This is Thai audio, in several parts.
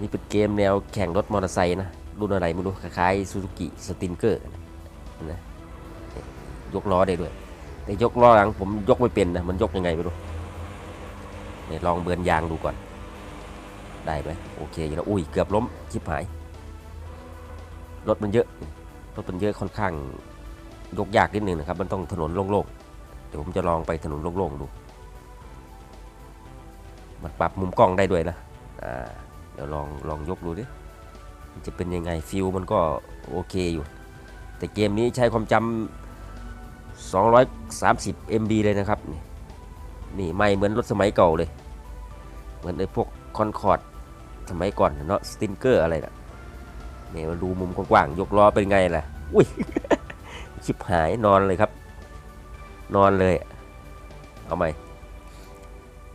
นี่เป็นเกมแนวแข่งรถมอเตอร์ไซค์นะ รุ่นอะไรไม่รู้คล้ายๆซูซูกิสตินเกอร์นะยกล้อได้ด้วย แต่ยกล้อหลังผมยกไม่เป็นนะ มันยกยังไงไม่รู้เนี่ยลองเบือนยางดูก่อน ได้ไหมโอเคอยู่แล้วอุ้ยเกือบล้มชิบหาย รถมันเยอะ รถมันเยอะค่อนข้างยกยากนิดนึงนะครับ มันต้องถนนโล่งๆ เดี๋ยวผมจะลองไปถนนโล่งๆดู มันปรับมุมกล้องได้ด้วยนะ อ่า ดี๋ยวลองลองยกดูดิจะเป็นยังไงฟิลมันก็โอเคอยู่ แต่เกมนี้ใช้ความจำ230 MB เลยนะครับ นี่นี่ไม่เหมือนรถสมัยเก่าเลย เหมือนไอ้พวกคอนคอร์ดสมัยก่อนเนาะสตินเกอร์อะไรนะนี่มาดูมุมกว้างๆยกล้อเป็นไงล่ะอุ้ยชิบหายนอนเลยครับ นอนเลย เอาไหม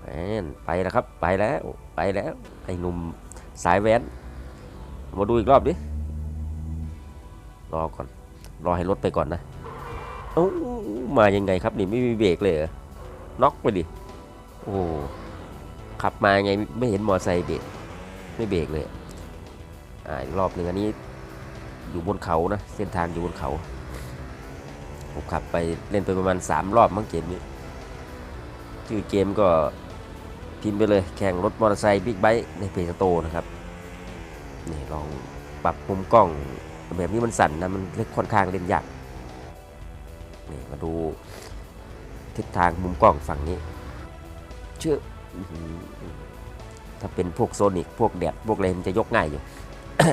แหมไปแล้วครับ ไปแล้ว ไปแล้ว ไอ้หนุ่ม สายแว้นมาดูอีกรอบดิรอก่อน รอให้รถไปก่อนนะเอ้ามายังไงครับนี่ไม่มีเบรกเลยเหรอน็อกไปดิโอ้ขับมาไงไม่เห็นมอไซค์เบรกไม่เบรกเลยอ่าอีกรอบหนึ่งอันนี้อยู่บนเขานะเส้นทางอยู่บนเขาผมขับไปเล่นไปประมาณ 3 รอบมั้งเกมนี้ชื่อเกมก็ พิมพ์ไปเลยแข่งรถมอเตอร์ไซค์บิ๊กไบค์ในเพจโตนะครับนี่ลองปรับมุมกล้องแบบนี้มันสั่นนะมันเล็กค่อนข้างเล่นยากนี่มาดูทิศทางมุมกล้องฝั่งนี้ เชื่อถ้าเป็นพวกโซนิกพวกแดดพวกอะไรมันจะยกง่ายอยู่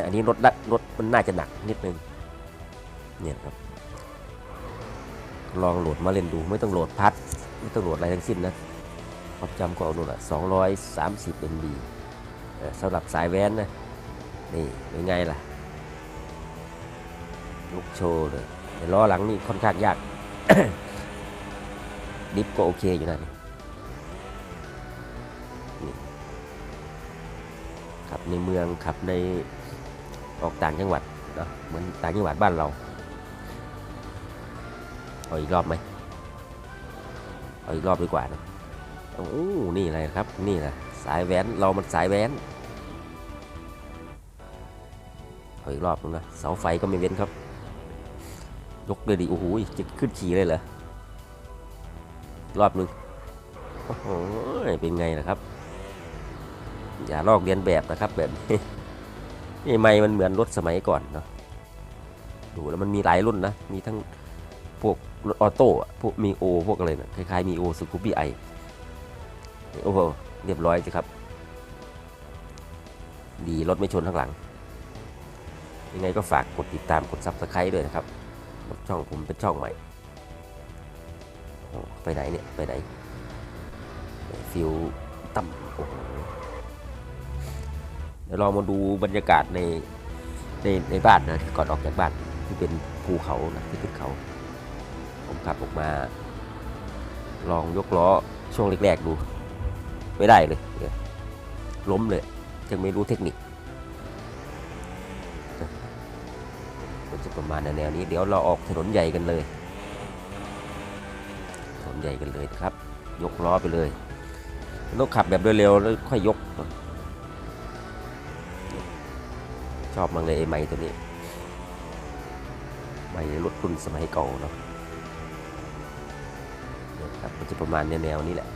อันนี้รถละรถมันน่าจะหนักนิดนึงเนี่ยครับ ลองโหลดมาเล่นดูไม่ต้องโหลดพัด ไม่ต้องโหลดอะไรทั้งสิ้นนะ ความจำก็เอาโหลดละ230 MB เออสำหรับสายแว้นนะ นี่เป็นไงล่ะ ลุกโชว์เลยล้อหลังนี่ค่อนข้างยาก ดิฟก็โอเคอยู่นะนี่ขับในเมืองขับในออกต่างจังหวัดเนาะเหมือนต่างจังหวัดบ้านเราเอาอีกรอบไหมเอาอีกรอบดีกว่านะ โอ้นี่อะไรครับ นี่แหละสายแว้นเรามันสายแว้นเอาอีกรอบนึงนะเสาไฟก็ไม่เว้นครับ ยกเลยดิโอ้โหจะขึ้นขี่เลยเหรอรอบนึงโอ้โหเป็นไงล่ะครับ อย่าลอกเลียนแบบนะครับแบบนี้นี่ไม่มันเหมือนรถสมัยก่อนเนาะดูแล้วมันมีหลายรุ่นนะ มีทั้งพวกรถออโต้พวกมีโอพวกอะไรนะคล้ายๆมีโอสกูบี้ไอ โอ้โหเรียบร้อยสิครับ ดีรถไม่ชนข้างหลัง ยังไงก็ฝากกดติดตามกด subscribe ด้วยนะครับ ช่องผมเป็นช่องใหม่ ไปไหนเนี่ย ไปไหน ฟิวต่ำโอ้โหเดี๋ยวเรามาดูบรรยากาศในในในบ้านนะก่อนออกจากบ้านที่เป็นภูเขานะที่เป็นเขา ผมขับออกมา ลองยกล้อช่วงแรกๆดู ไม่ได้เลย ล้มเลยยังไม่รู้เทคนิคก็จะประมาณแนวนี้ เดี๋ยวเราออกถนนใหญ่กันเลย ถนนใหญ่กันเลยครับ ยกล้อไปเลยต้องขับแบบเร็วๆแล้วค่อยยก ชอบมากเลยไอ้ไม้ตัวนี้ไม้รถรุ่นสมัยเก่าเนาะเนี่ยครับก็จะประมาณแนวๆนี้แหละ